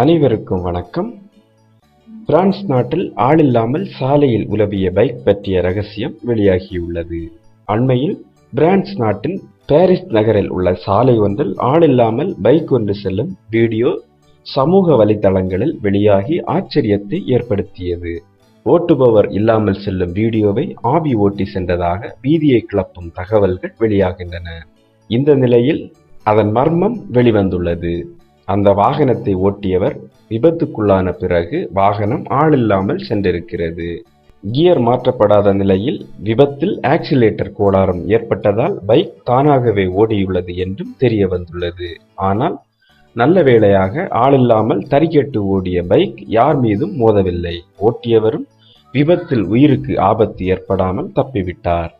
அனைவருக்கும் வணக்கம். பிரான்ஸ் நாட்டில் ஆளில்லாமல் சாலையில் உலவிய பைக் பற்றிய ரகசியம் வெளியாகியுள்ளது. அண்மையில் பிரான்ஸ் நாட்டின் பாரிஸ் நகரில் உள்ள சாலை ஒன்றில் ஆளில்லாமல் பைக் ஒன்று செல்லும் வீடியோ சமூக வலைதளங்களில் வெளியாகி ஆச்சரியத்தை ஏற்படுத்தியது. ஓட்டுபவர் இல்லாமல் செல்லும் வீடியோவை ஆவி ஓட்டி சென்றதாக வீதியை கிளப்பும் தகவல்கள் வெளியாகின்றன. இந்த நிலையில் அதன் மர்மம் வெளிவந்துள்ளது. அந்த வாகனத்தை ஓட்டியவர் விபத்துக்குள்ளான பிறகு வாகனம் ஆளில்லாமல் சென்றிருக்கிறது. கியர் மாற்றப்படாத நிலையில் விபத்தில் ஆக்சிலேட்டர் கோளாறும் ஏற்பட்டதால் பைக் தானாகவே ஓடியுள்ளது என்றும் தெரிய வந்துள்ளது. ஆனால் நல்ல வேளையாக ஆளில்லாமல் தறிக்கெட்டு ஓடிய பைக் யார் மீதும் மோதவில்லை. ஓட்டியவரும் விபத்தில் உயிருக்கு ஆபத்து ஏற்படாமல் தப்பிவிட்டார்.